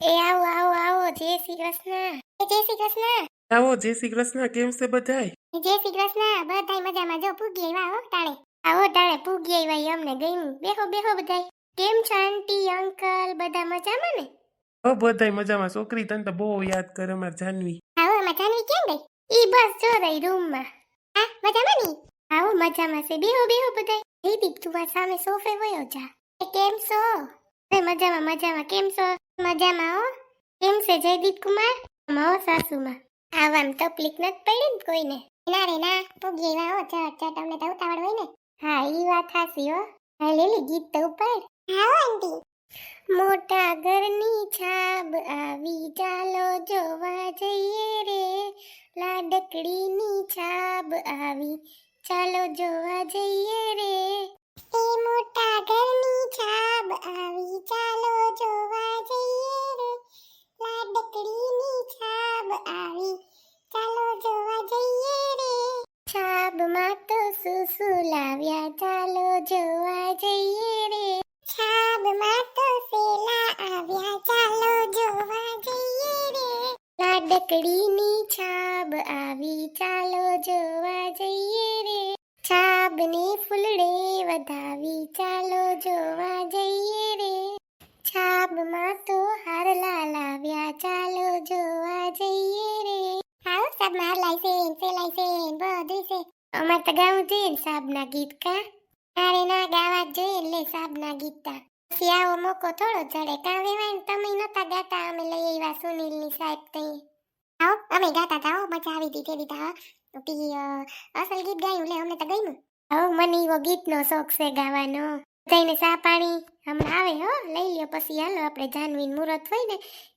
એ આવો આવો આવો જય શ્રી કૃષ્ણ. એ જય શ્રી કૃષ્ણ. આવો જય શ્રી કૃષ્ણ કેમ છે બધાય? એ જય શ્રી કૃષ્ણ. બધાય મજામાં જો પૂગી આવ્યા હો ટાણે આવો ટાણે પૂગી આવ્યા ઈ અમને ગમ્યું બેહો બેહો બધાય. કેમ છો આંટી અંકલ બધા મજામાં ને? હો બધાય મજામાં. છોકરી તને તો બહુ યાદ કરે અમાર જાનવી. આવો એમાં જાનવી કેમ ગઈ? ઈ બસ જો રહી રૂમમાં હા મજામાં ની? આવો મજામાં છે. બેહો બેહો બધાય. દીપ તું આ સામે સોફે વયો જા. કેમ છો? મજામાં મજામાં. કેમ છો? મજામાં હો. કેમ છે જયદીપ કુમાર? મો સાસુમાં. આવામ તકલીફ નથી પડી ને કોઈને? ના રે ના. પૂગી એવા હો. ચટ ચટ તમને તો ઉતાવળ હોય ને. હા ઈ વાત હાસી હો. હા લેલી ગીત તો ઉપર. હા આંટી. મોટા ઘરની છાબ આવી ચાલો જોવા જઈએ રે. લાડકડીની છાબ આવી ચાલો જોવા જઈએ રે. એ મોટા છાબ આવી. ચાલો જોવા જઈએ રે. છાબ આવી. ચાલો જોવા જઈએ રે. છાબમાં તો સુસુ ચાલો જોવા જઈએ રે. છાબમાં તો સેલા આવ્યા. ચાલો જોવા જઈએ રે. લાડકડીની છાબ આવી. ચાલો જોવા જઈએ રે. છાબને ફૂલડે વધાવી ચાલો જોવા જઈએ રે. છાબમાં તો હારલા લાવ્યા ચાલો જોવા જઈએ રે. આવો સાબ માર લાઈસે સે લાઈસે બધું છે. અમાર તો ગાવું જોઈએ સાબના ગીત કા અરે ના ગાવા જોઈએ ને લે સાબના ગીતા તા મોકો થોડો જડે. કાં વેવાય તમે નતા ગાતા? અમે લઈ આવ્યા સુનિલની સાહેબ તઈ. આવો, અમે ગાતા તા મજા આવી હતી તે દીધા તી અસલ ગીત ગાયું લે અમને તો ગમ્યું. હો મને એવો ગીતનો શોખ છે ગાવાનો. જઈને ચા પાણી હમણાં આવે હો લઈ લ્યો પછી હાલો આપણે જાનવીન મુહૂર્ત હોય ને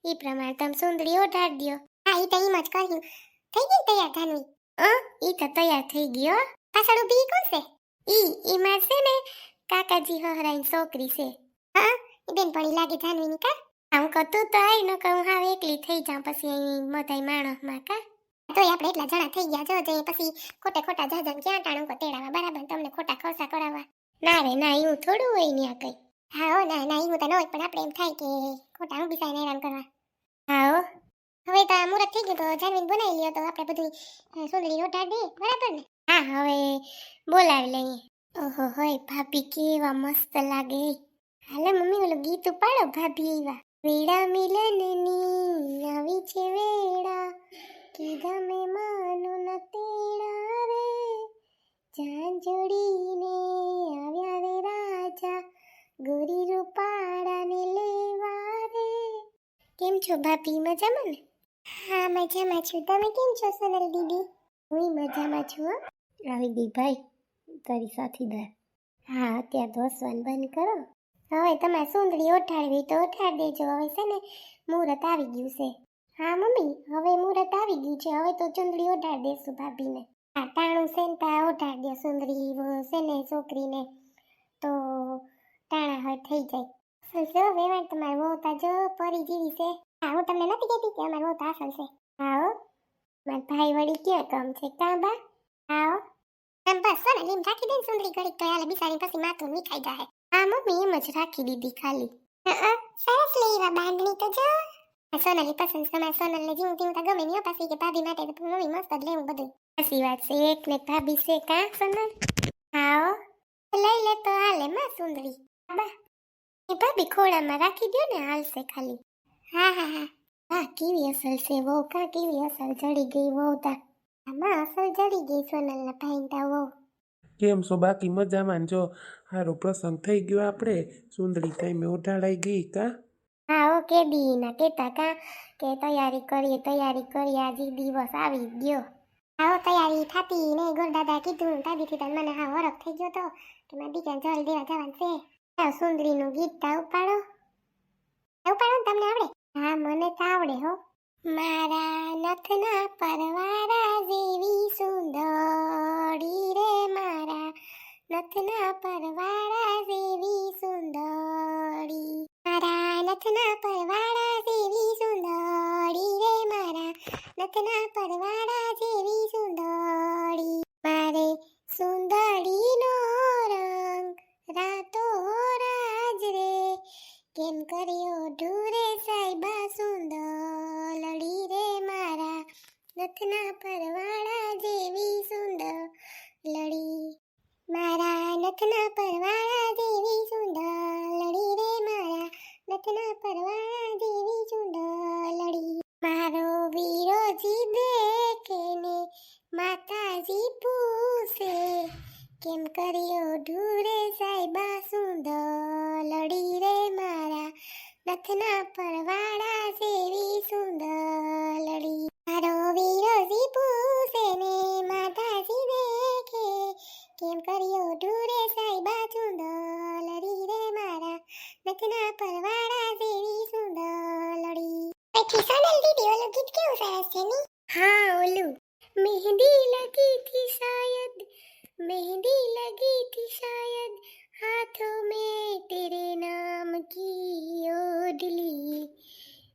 એ પ્રમાણે તમે સુંદરી ઓઢાડ દ્યો. હા એ તો એમ જ કર્યું. થઈ ગઈ તૈયાર જાનવી? અ એ તો તૈયાર થઈ ગયો. પાછળ ઊભી કોણ છે? ઈ એમાં છે ને કાકાજી હહરાઈની છોકરી છે. હા એ બેન પડી લાગે જાનવીની કા? આમ કતું તો આઈ ન કહું હા એકલી થઈ જાઉં પછી અહીં મધાઈ માણસમાં કા? તોય આપણે એટલા જણા થઈ ગયા, જો જઈએ પછી ખોટે ખોટા જાજન ક્યાં ટાણું કો તેડાવા? બરાબર, તમને ખોટા ખોસા કરાવવા. ના રે, ના એવું થોડું હોય ને આ કઈ. હા, હો, ના ના એવું તો ન હોય, પણ આપણે એમ થાય કે ખોટા હું બિસાઈને હેરાન કરવા. હા, હો. હવે તો આ મુહૂર્ત થઈ ગયું, તો જાનવીન બનાવી લ્યો, તો આપણે બધું સુંદરી ઓટાડ દે, બરાબર ને? હા, હવે બોલાવી લઈએ. ઓહો, હોય, ભાભી, કેવા મસ્ત લાગે. હાલે, મમ્મી, ઓલું ગીત પાડો ભાભી, એવા. વેડા મિલનની, નવી છે વેડા કીધા મેં માનો ન તેડા રે જાન જોડીને આવ્યા રે રાજા ગોરી રૂપાળાને લેવા રે કેમ છો ભાભી મજામાં ને? હા મજામાં છું. તમે કેમ છો સોનલ દીદી? હું મજામાં છું આવી દી ભાઈ તારી સાથીદાર હા અત્યારે તો હસવાનું બંધ કરો. હવે તમારે સુંદરી ઓઠાડવી તો ઓઠાડી દેજો. હવે છે ને મુહૂર્ત આવી ગયું છે. હા, મમ્મી, હવે મુહૂર્ત આવી ગયું છે. હવે તો ચુંદડી ઓઢાડ દેશું ભાભીને. હા ટાણું સેનતા ઓઢાડ દે સુંદરી સેને છોકરીને. તો ટાણા હળ થઈ જાય. છે વેવાણ તમારે વહુતા જો પરી જીવી છે. હા, હું તમને નથી કહેતી કે અમારે વહુતા અસલ છે. આવો મારા ભાઈ વળી ક્યાં કામ છે? કાં હો આમ બસ સોને લીમ રાખી દે સુંદરી ઘડીક તો હાલે બિચારી પછી માથું મીઠાઈ જાય હા, મમ્મી, એમ જ રાખી દીધી ખાલી. હા સરસ લેવા બાંધણી તો જો. સોનલી પસંદ સમય સોનલ ને જીવું તેવું તો ગમે નહીં પાછી, કે ભાભી માટે તો મમ્મી મસ્ત જ લેવું બધું સાચી વાત છે, એક ને ભાભી છે કા સોનલ? હા લઈ લે તો હાલે, માં સુંદરી. બા. એ ભાભી ખોળામાં રાખી દો ને, હાલશે ખાલી. હા હા હા. હા કેવી અસલ છે વહુ, કા કેવી અસલ જડી ગઈ વહુ તા. આમાં અસલ જડી ગઈ સોનલના ભાઈ તા વહુ. કેમ છો, બાકી મજામાં જો? સારો પ્રસંગ થઈ ગયો આપણે સુંદરી મેં ઉઠાડાઈ ગઈ કા? હા દીના કેતા કા કે તૈયારી કરીએ તૈયારી કરીએ, આજે દિવસ આવી ગયો. આવો તૈયારી થતી ને ગોરદાદા કીધું, દાદીથી તને મને હા વરખ થઈ ગયો તો, કે મારા દીકરા જળ દેવા જવાનું છે. સુંદરીનું ગીત તા ઉપાડો. ઉપાડો તમને આવડે? હા, મને તો આવડે હો. મારા નથના પરવારા જેવી સુંદરી રે મારા નથના પરવારા જેવી નથના પરવાળા જેવી સુંદરી રે મારા. નથના પરવાળા જેવી સુંદરી. મારે સુંદરીનો રંગ રાતો રાજ રે. કેમ કર્યો ઢૂરે સાહેબા સુંદરી રે મારા? નથના પરવા કેમ કર્યો ઢુરે સાહેબા સુંદ લડી રે મારા નથના પરવાળા સેવી સુંદ લડી મારો વિરોધી પૂછે ને માતાજી દેખે. કેમ કર્યો ઢૂરે સાહેબા ચુંદ લડી રે મારા નથના પરવાળા સેવી સુંદ લડી કિસાન દીદી ઓલું ગીત કેવું સરસ છે ની? હા ઓલું. મહેંદી લગી થી શાયદ. मेहंदी लगी थी शायद हाथों में तेरे नाम की ओडली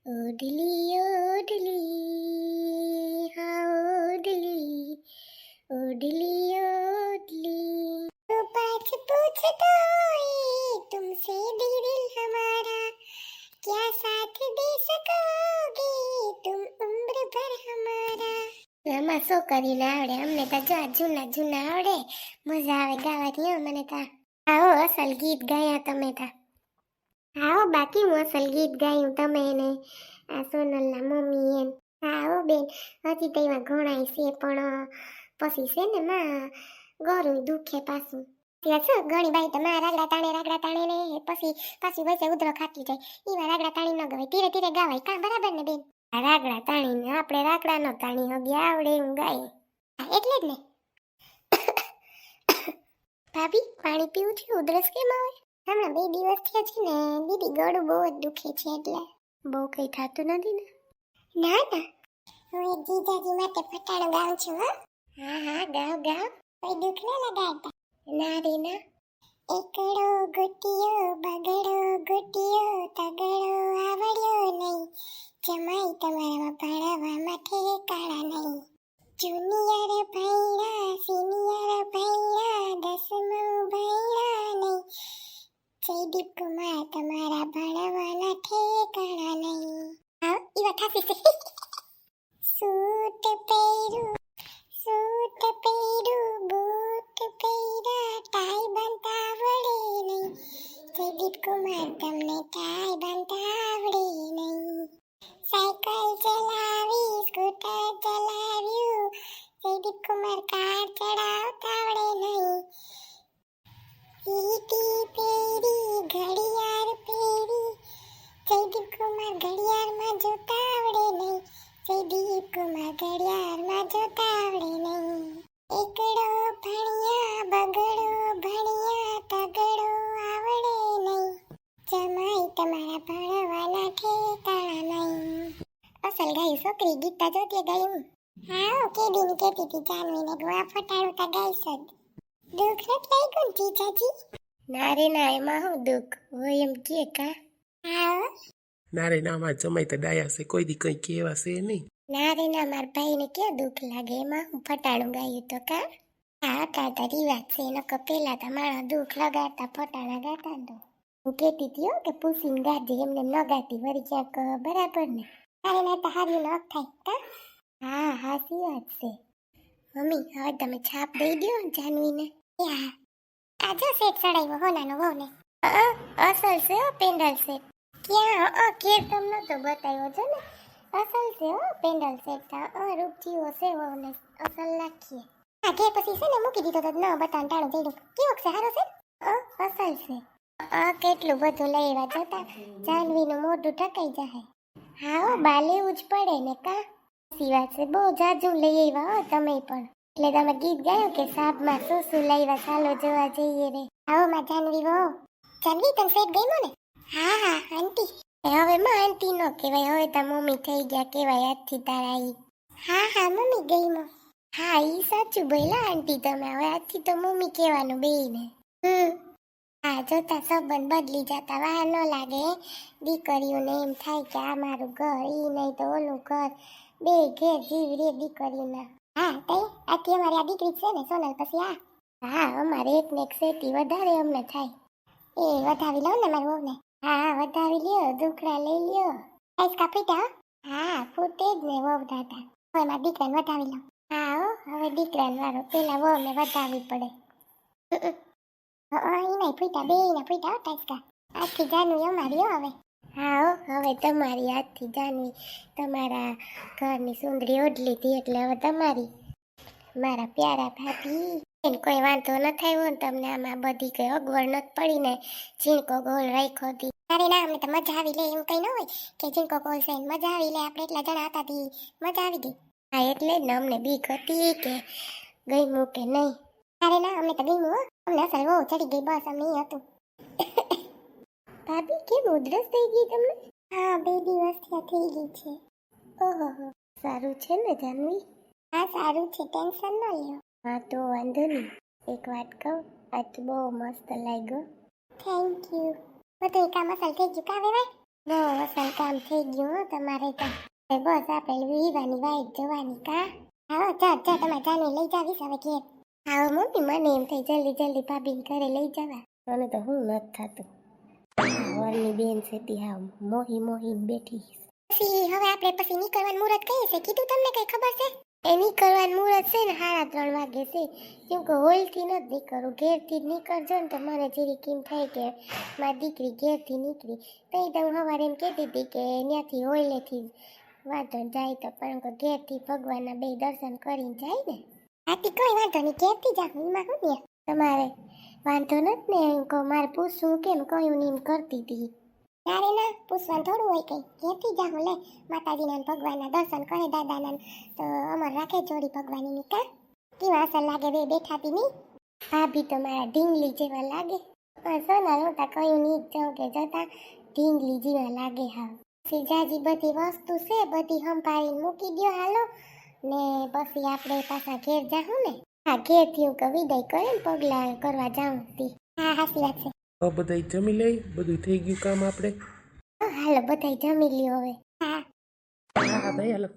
ओढ़ली ओडली हाँ ओढ़ली ओडली ओढ़ली। तो पाँच पूछता तुमसे दिल हमारा, क्या साथ આમાં શું કરીને આવડે અમને તો જો જૂના જૂના આવડે. મજા આવે ગાવાની મને તો. આવો અસલ ગીત ગાયા તમે તા. આવો બાકી હું અસલ ગીત ગાયું તમે ને. આ સોનલના મમ્મી એમ. આવો બેન, હજી તો એમાં ઘણાય છે, પણ પછી છે ને માં, ગોરું દુખે પાછું. ત્યાં ઘણી બાઈ તો માં, રાગડા તાણે રાગડા તાણે ને, પછી, પાછી વચ્ચે ઉધરો ખાતી જાય. એમાં રાગડા તાણી ન ગવાય, ધીરે ધીરે ગાવાય. કાં બરાબર ને બેન? રાગડા તાણીને આપણે રાગડા નો તાણી હગી આવડે એવું ગાય હા, એટલે જ ને. ભાભી પાણી પીવું છે? ઉધરસ કેમ આવે? હમણાં બે દિવસ થયા છે ને દીદી ગળું બહુ જ દુખે છે એટલે. બહુ કઈ થતું નથી ને? ના ના. હું એક જીજાજી માટે ફટાણું ગાઉં છું હો. હા હા ગાવ ગાવ કોઈ દુઃખ ન લગાડતા. ના રે ના. એકડો ગુટિયો બગડો ગુટિયો તગડો આવડ્યો નહીં. જમાઈ તમારામાં ભણાવવા માટે કાળા નહીં. જુનિયર ભૈરા સિનિયર ભૈરા દસમું ભૈરા નહીં. જયદીપ કુમાર તમારા ભણાવવાના ઠેકાણા નહીં. હા એ વાત હાસી છે. સૂટ પહેરું સૂટ પહેરું બૂટ પહેરા ટાઈ બાંધતા આવડે નહીં. જયદીપ કુમાર તમને ટાઈ બાંધતા આવડે નહીં. સાયકલ ચલાવી, સ્કૂટર ચલાવ્યું. જયદીપ કુમાર કાર ચડાવતા આવડે નહીં. ઈટી પેરી ઘડિયાળ પેરી જયદીપ કુમાર ઘડિયાળમાં જોતા આવડે નહીં. જયદીપ કુમાર ઘડિયાળમાં જોતા આવડે નહીં. એકડો ભણ્યા, બગડો જમાઈ તમારા ભણવાના ઠેકાણા નહીં અસલ ગાયું છોકરી ગીતા જોતી ગાયું હા. કેદીની કેતી હતી જાનવીને ગોવા ફટાડતા ફટાડું તા ગાઈશ જ. દુઃખ નથી લાગ્યું ને જીજાજી? ના રે ના એમાં હું દુઃખ હોય એમ કે કા? હા ના રે ના મારા જમાઈ તો ડાયા છે કોઈ દી કંઈ કહેવા છે નહીં. ના રે ના મારા ભાઈને ક્યાં દુઃખ લાગે? એમાં હું ફટાડું ગાયું તો કા? હા તા વાત રિવાજ છે લોકો પેલા તો મારા દુઃખ લગાડતા ફટાડા ગાતા તો. હું કહેતી હતી હો કે પૂછીને ગાજે, એમને ન ગાતી વળી ક્યાંક બરાબર ને. તારે ના તો હારી નખ થાય, કા? હા સી વાત છે. મમ્મી, હવે તમે છાપ દઈ દો જાનવીને. હા. આ જો સેટ ચડાવ્યો હોનાનો વહુને. ને અસલ છે હો પેન્ડલ સેટ ક્યાં? અ કે તમને તો બતાવ્યો છે ને. અસલ છે હો પેન્ડલ સેટ અ રૂપજીઓ છે વહુને. અસલ નાખીએ. હા, ઘેર પછી છે ને મૂકી દીધો તો ન બતાન ટાળું જઈડું કેવો છે? સારો છે? અ, અસલ છે. આ કેટલું બધું લઈ આવ્યા જતા જાનવીનું મોઢું ઠકાઈ જાય હા બા લેવું જ પડે ને કા? સાચી વાત છે, બહુ જાજુ લઈ આવ્યા હો તમે પણ. એટલે તમે ગીત ગાયો કે સાપમાં શું શું લઈવા ચાલો જોવા જઈએ રે? આવો માં જાનવી વહુ જાનવી, તને સેટ ગઈ ને? હા હા, આંટી. હવે માં આંટી નો કહેવાય, હવે તો મમ્મી થઈ ગયા કહેવાય આજથી તારા ઈ. હા હા, મમ્મી ગઈમો હા, ઈ સાચું બોલા આંટી તમે, હવે આજથી તો મમ્મી કહેવાનું બેયને. હમ. હા જોતા સંબંધ બદલી જતા, વાર ન લાગે. દીકરીઓને એમ થાય કે આ મારું ઘર, ઈ નહીં તો ઓલું ઘર. બે ઘેર જીવ રે દીકરીઓના હા, તઈ, આથી અમારી આ દીકરી છે ને, સોનલ પછી આ. હા, અમારે એક ને એક સેટી વધારે અમને થાય. એ વધાવી લઉં ને મારી વહુને? હા વધાવી લ્યો, દુખડા લઈ લ્યો. આઈસ કાપી દો હા? ફૂટે જ ને વહુ દાદા. હવે મારા દીકરાને વધાવી લઉં. હા હવે દીકરાને મારો પેલા વહુને વધાવી પડે. હા એના પૂછતા બે એના ફૂટા ટાઈસકા આજથી જાનવી અમારી હવે. હા હવે તમારી આજથી જાનવી તમારા ઘરની સુંદરી ઓઢલી હતી એટલે હવે તમારી. મારા પ્યારા ભાભી. એને કોઈ વાંધો ન થયો ને તમને આમાં બધી કઈ અગવડ નથી પડી ને ઝીણકો ગોળ રાખ્યો હતી. અરે ના, અમને તો મજા આવી લે, એમ કઈ ન હોય કે ઝીણકો ગોળ છે મજા આવી લે. આપણે એટલા જણા હતા મજા આવી ગઈ. હા, એટલે જ ને અમને બીક હતી કે ગઈમું કે નહીં. અરે ના, અમે તો ગઈમું હો. અમને અસલ બહુ ચડી ગઈ, બસ અમને હતું. ભાભી, કેમ ઉધરસ થઈ ગઈ તમને? હા, બે દિવસ થયા થઈ ગઈ છે. ઓહો સારું છે ને, જાનવી? હા, સારું છે. ટેન્શન ન લ્યો. હા, તો વાંધો નહીં. એક વાત કહું આજ બહુ મસ્ત લાગ્યો. થેન્ક યુ બધું કામ અસલ થઈ ગયું કાવે ભાઈ? બહુ અસલ કામ થઈ ગયું તમારે તો. બસ બસ, આપણે વિવાની વાઈટ જોવાની કા? હા ચાલ ચાલ તમારે જાને લઈ જાવીશ, હવે ઘેર. હા મમ્મી મને એમ થઈ જલ્દી જલ્દી ભાભીને ઘરે લઈ જવા. મને તો હું નથી થતું. વરની બેન છે ત્યાં મોહી મોહીને બેઠી પછી હવે આપણે પછી નીકળવાનું મુહૂર્ત કઈ છે? કીધું તમને કઈ ખબર છે? એ નીકળવાનું મુહૂર્ત છે ને સાડા ત્રણ વાગે છે. કેમ કે હોલથી નથી નીકળવું ઘેરથી જ નીકળજો ને તો મને જેરી કેમ થાય કે મારી દીકરી ઘેરથી નીકળી. તઈ તો હું સવારે એમ કહેતી હતી કે ત્યાંથી હોલેથી વાંધો ન જાય તો પણ ઘેરથી ભગવાનના બે દર્શન કરીને જાય ને. આથી કોઈ વાંધો નહીં ઘેરથી જાવ એમાં શું ને તમારે વાંધો નથી ને એમ કહો મારે પૂછવું કેમ કહ્યું ને એમ કરતી હતી. ત્યારે ના પૂછવાનું થોડું હોય કંઈ. ઘેરથી જાવ લે માતાજીના ભગવાનના દર્શન કરે દાદાના તો અમર રાખે જોડી ભગવાનની કા? કેવા અસર લાગે બે બેઠાતી નહીં ભાભી તો મારા ઢીંગલી જેવા લાગે. પણ સોના નહોતા કહ્યું નહીં જ જાઉં કે જતા. ઢીંગલી જેવા લાગે હા સીજાજી બધી વસ્તુ છે બધી સંભાળીને મૂકી દ્યો હાલો. ને પછી આપણે પાછા ઘેર જાઉં ને? હા ઘેર હું કે વિદાય કરે ને પગલા કરવા જાઉં તી હા હાસી વાત છે. હવે બધાય જમી લઈ? બધું થઈ ગયું કામ આપણે? હા, હાલો બધાય જમી લ્યો હવે. હા હા ભાઈ હાલો.